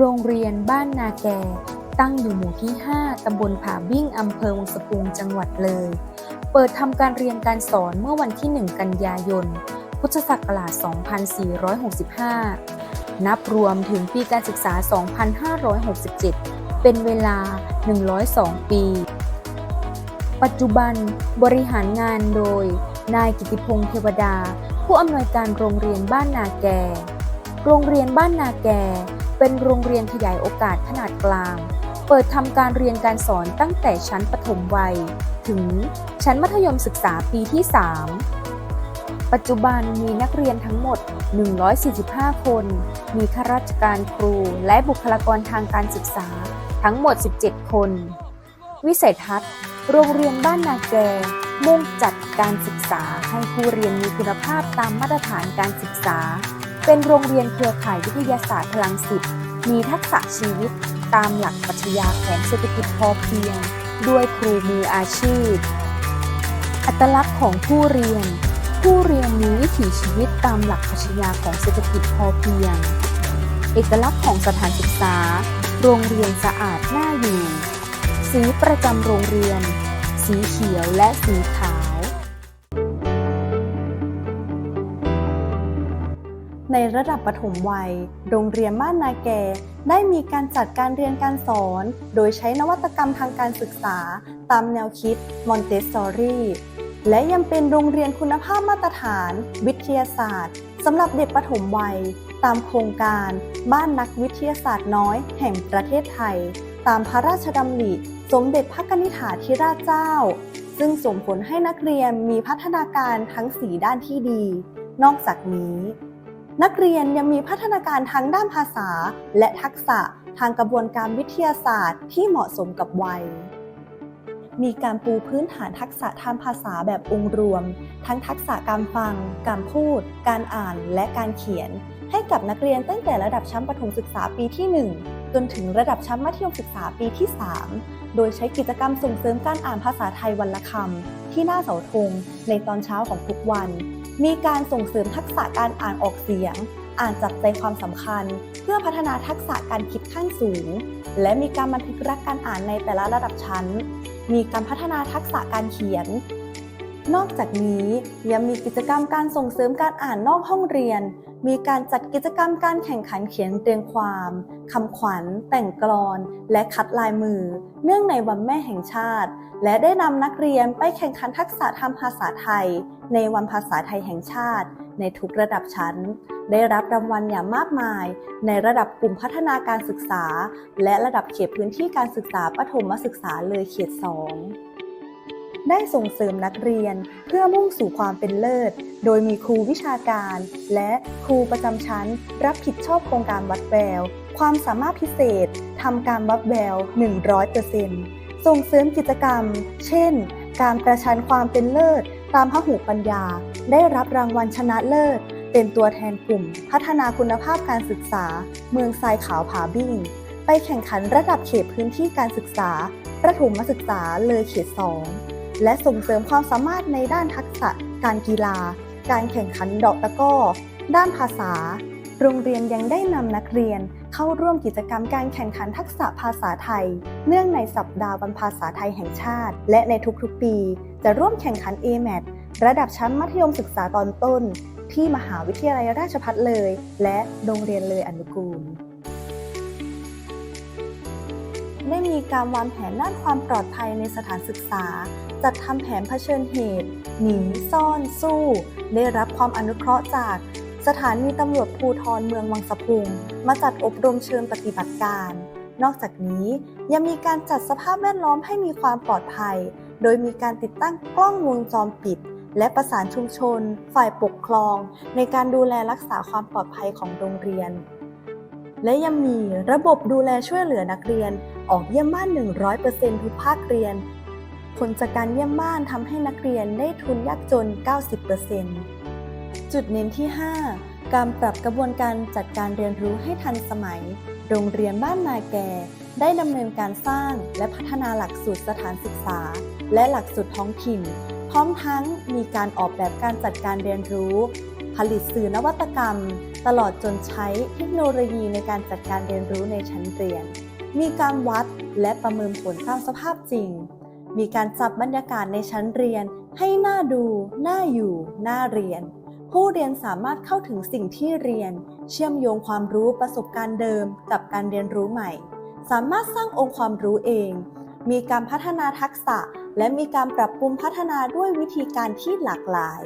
โรงเรียนบ้านนาแกตั้งอยู่หมู่ที่ 5 ตำบลผาบิ้งอำเภอวงสะพุง จังหวัดเลย เปิดทำการเรียนการสอนเมื่อวันที่ 1 กันยายน พุทธศักราช 2465 นับรวมถึงปีการศึกษา 2567 เป็นเวลา 102 ปี ปัจจุบันบริหารงานโดย นายกิติพงษ์เทวดา ผู้อำนวยการโรงเรียนบ้านนาแกโรงเรียนบ้านนาแก เป็นโรงเรียนขยายโอกาสขนาดกลาง เปิดทำการเรียนการสอนตั้งแต่ชั้นประถมวัย ถึงชั้นมัธยมศึกษาปีที่ 3 ปัจจุบันมีนักเรียนทั้งหมด 145 คน มีข้าราชการครูและบุคลากรทางการศึกษาทั้งหมด 17 คน วิสัยทัศน์ โรงเรียนบ้านนาแกมุ่งจัดการศึกษาให้ผู้เรียนมีคุณภาพตามมาตรฐานการศึกษา เป็นโรงเรียนเครือข่ายวิทยาศาสตร์พลังสิทธิ์มีทักษะชีวิตตามหลักปรัชญาของเศรษฐกิจพอเพียง ด้วยครูมืออาชีพ อัตลักษณ์ของผู้เรียน ผู้เรียนมีวิถีชีวิตตามหลักปรัชญาของเศรษฐกิจพอเพียง เอกลักษณ์ของสถานศึกษา โรงเรียนสะอาดน่าอยู่ สีประจำโรงเรียน สีเขียวและสี ในระดับประถมวัย โรงเรียนบ้านนาแก ได้มีการจัดการเรียนการสอน โดยใช้นวัตกรรมทางการศึกษา ตามแนวคิดมอนเตสซอรี่และยังเป็นโรงเรียนคุณภาพมาตรฐาน วิทยาศาสตร์สำหรับเด็กประถมวัย ตามโครงการบ้านนักวิทยาศาสตร์น้อย แห่งประเทศไทย ตามพระราชดำริ สมเด็จพระนิธิาธิราชเจ้า ซึ่งส่งผลให้นักเรียนมีพัฒนาการทั้ง4ด้านที่ดี นอกจากนี้ นักเรียนยังมีพัฒนาการทั้งด้านภาษา และทักษะทางกระบวนการวิทยาศาสตร์ที่เหมาะสมกับวัย มีการปูพื้นฐานทักษะทางภาษาแบบองค์รวม ทั้งทักษะการฟัง การพูด การอ่าน และการเขียน ให้กับนักเรียนตั้งแต่ระดับชั้นประถมศึกษาปีที่ 1 จนถึงระดับชั้นมัธยมศึกษาปีที่ 3 โดยใช้กิจกรรมส่งเสริมการอ่านภาษาไทยวันละคำที่หน้าเสาธงในตอนเช้าของทุกวัน มีการส่งเสริมทักษะการอ่านออกเสียง อ่านจับใจความสำคัญ เพื่อพัฒนาทักษะการคิดขั้นสูง และมีการบันทึกรักการอ่านในแต่ละระดับชั้น มีการพัฒนาทักษะการเขียน นอกจากนี้ยังมีกิจกรรมการส่งเสริมการอ่านนอกห้องเรียน มีการจัดกิจกรรมการแข่งขันเขียนเรียงความคำขวัญ แต่งกลอน และคัดลายมือ เนื่องในวันแม่แห่งชาติ และได้นำนักเรียนไปแข่งขันทักษะทางภาษาไทย ในวันภาษาไทยแห่งชาติ ในทุกระดับชั้น ได้รับรางวัลอย่างมากมาย ในระดับกลุ่มพัฒนาการศึกษา และระดับเขตพื้นที่การศึกษาประถมศึกษาเลยเขต 2 ได้ส่งเสริมนักเรียนเพื่อมุ่งสู่ความเป็นเลิศ โดยมีครูวิชาการ และครูประจำชั้น รับผิดชอบโครงการวัดแวว ความสามารถพิเศษทำการวัดแวว 100%ส่งเสริมกิจกรรม เช่น การประชันความเป็นเลิศ ตามพหูปัญญา ได้รับรางวัลชนะเลิศ เป็นตัวแทนกลุ่ม พัฒนาคุณภาพการศึกษา เมืองทรายขาวผาบิงไปแข่งขันระดับเขตพื้นที่การศึกษา ประถมศึกษาเลยเขต 2 และส่งเสริมความสามารถในด้านทักษะ การกีฬา การแข่งขันดอกตะก้อ ด้านภาษา โรงเรียนยังได้นำนักเรียนเข้าร่วมกิจกรรมการแข่งขันทักษะภาษาไทย เนื่องในสัปดาห์วันภาษาไทยแห่งชาติ และในทุกๆปี จะร่วมแข่งขัน AMAT ระดับชั้นมัธยมศึกษาตอนต้น ที่มหาวิทยาลัยราชภัฏเลย และโรงเรียนเลยอนุกูล ได้มีการวางแผนด้านความปลอดภัยในสถานศึกษา จัดทำแผนเผชิญเหตุ หนี ซ่อน สู้ ได้รับความอนุเคราะห์จากสถานีตำรวจภูทรเมืองวังสะพุง มาจัดอบรมเชิงปฏิบัติการ นอกจากนี้ยังมีการจัดสภาพแวดล้อมให้มีความปลอดภัย โดยมีการติดตั้งกล้องวงจรปิด และประสานชุมชน ฝ่ายปกครอง ในการดูแลรักษาความปลอดภัยของโรงเรียน และยังมีระบบดูแลช่วยเหลือนักเรียน ออกเยี่ยมบ้าน 100%ทุกภาคเรียน ผลจากการเยี่ยมบ้านทำให้นักเรียนได้ทุนยากจน 90%จุดเน้นที่ 5 การปรับกระบวนการจัดการเรียนรู้ให้ทันสมัย โรงเรียนบ้านนาแกได้ดำเนินการสร้างและพัฒนาหลักสูตรสถานศึกษา และหลักสูตรท้องถิ่น พร้อมทั้งมีการออกแบบการจัดการเรียนรู้ ผลิตสื่อนวัตกรรม ตลอดจนใช้เทคโนโลยีในการจัดการเรียนรู้ในชั้นเรียน มีการวัดและประเมินผลตามสภาพจริง มีการจับบรรยากาศในชั้นเรียน ให้น่าดู น่าอยู่ น่าเรียน ผู้เรียนสามารถเข้าถึงสิ่งที่เรียน เชื่อมโยงความรู้ประสบการณ์เดิม กับการเรียนรู้ใหม่ สามารถสร้างองค์ความรู้เอง มีการพัฒนาทักษะ และมีการปรับปรุงพัฒนาด้วยวิธีการที่หลากหลาย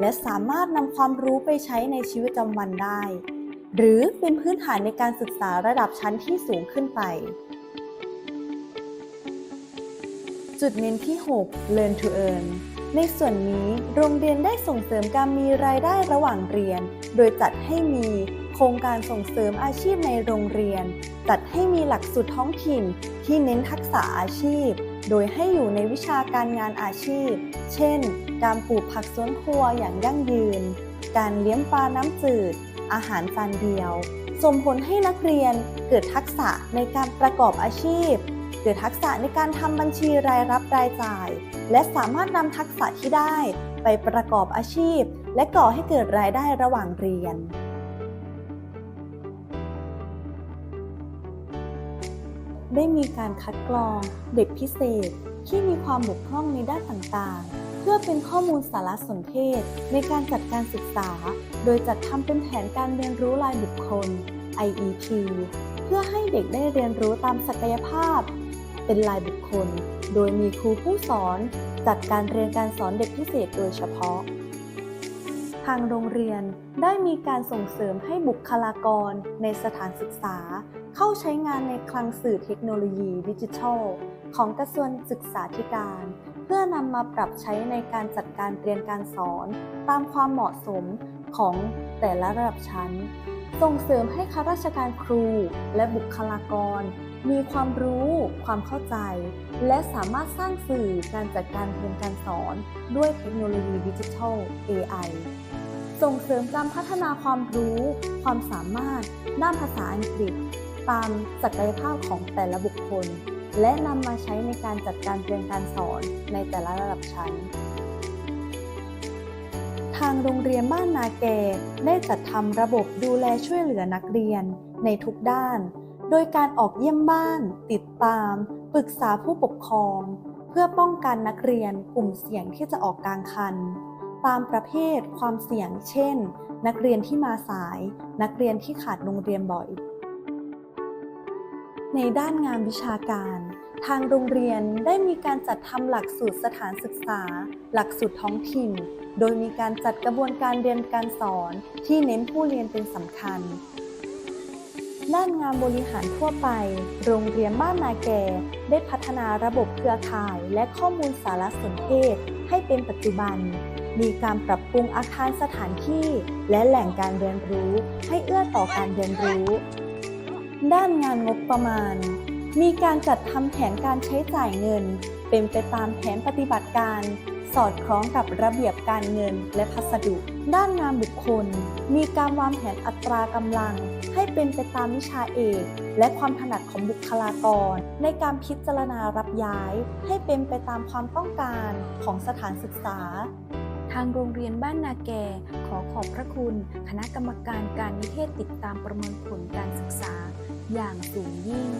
และสามารถนำความรู้ไปใช้ในชีวิตประจำวันได้ หรือเป็นพื้นฐานในการศึกษาระดับชั้นที่สูงขึ้นไป จุดเน้นที่ 6 Learn to Earn ในส่วนนี้โรงเรียนได้ส่งเสริมการมีรายได้ระหว่างเรียน โดยจัดให้มีโครงการส่งเสริมอาชีพในโรงเรียน จัดให้มีหลักสูตรท้องถิ่นที่เน้นทักษะอาชีพ โดยให้อยู่ในวิชาการงานอาชีพ เช่น การปลูกผักสวนครัวอย่างยั่งยืน การเลี้ยงปลาน้ำจืด อาหารจานเดียว ส่งผลให้นักเรียนเกิดทักษะในการประกอบอาชีพ เกิดทักษะในการทำบัญชีรายรับรายจ่าย และสามารถนำทักษะที่ได้ไปประกอบอาชีพ และก่อให้เกิดรายได้ระหว่างเรียนได้มีการคัดกรองเด็กพิเศษที่มีความบกพร่องในด้านต่างๆ พื่อเป็นข้อมูลสารสนเทศ ในการจัดการศึกษา โดยจัดทำเป็นแผนการเรียนรู้รายบุคคล IEP เพื่อให้เด็กได้เรียนรู้ตามศักยภาพ เป็นรายบุคคล โดยมีครูผู้สอน จัดการเรียนการสอนเด็กพิเศษโดยเฉพาะ ทางโรงเรียนได้มีการส่งเสริมให้บุคลากรในสถานศึกษา เข้าใช้งานในคลังสื่อเทคโนโลยีดิจิทัล ของกระทรวงศึกษาธิการ เพื่อนำมาปรับใช้ในการจัดการเรียนการสอน ตามความเหมาะสมของแต่ละระดับชั้น ส่งเสริมให้ข้าราชการครูและบุคลากร มีความรู้ ความเข้าใจ และสามารถสร้างสื่อการจัดการเรียนการสอนด้วยเทคโนโลยีดิจิทัล AI ส่งเสริมการพัฒนาความรู้ ความสามารถ ด้านภาษาอังกฤษ ตามศักยภาพของแต่ละบุคคล และนำมาใช้ในการจัดการเรียนการสอนในแต่ละระดับชั้น ทางโรงเรียนบ้านนาแกได้จัดทำระบบดูแลช่วยเหลือนักเรียนในทุกด้าน โดยการออกเยี่ยมบ้าน ติดตาม ปรึกษาผู้ปกครอง เพื่อป้องกันนักเรียนกลุ่มเสี่ยงที่จะออกกลางคัน ตามประเภทความเสี่ยง เช่น นักเรียนที่มาสาย นักเรียนที่ขาดโรงเรียนบ่อย ในด้านงานวิชาการ ทางโรงเรียนได้มีการจัดทำหลักสูตรสถานศึกษา หลักสูตรท้องถิ่น โดยมีการจัดกระบวนการเรียนการสอนที่เน้นผู้เรียนเป็นสำคัญ ด้านงานบริหารทั่วไป โรงเรียนบ้านนาแก ได้พัฒนาระบบเครือข่ายและข้อมูลสารสนเทศให้เป็นปัจจุบัน มีการปรับปรุงอาคารสถานที่ และแหล่งการเรียนรู้ให้เอื้อต่อการเรียนรู้ ด้านงานงบประมาณ มีการจัดทำแผนการใช้จ่ายเงิน เป็นไปตามแผนปฏิบัติการ สอดคล้องกับระเบียบการเงินและพัสดุ ด้านงานบุคคล มีการวางแผนอัตรากำลัง ให้เป็นไปตามวิชาเอก และความถนัดของบุคลากร ในการพิจารณารับย้าย ให้เป็นไปตามความต้องการของสถานศึกษาทางโรงเรียนบ้านนาแก ขอขอบพระคุณ คณะกรรมการการนิเทศติดตามประเมินผลการศึกษา อย่างสูงยิ่ง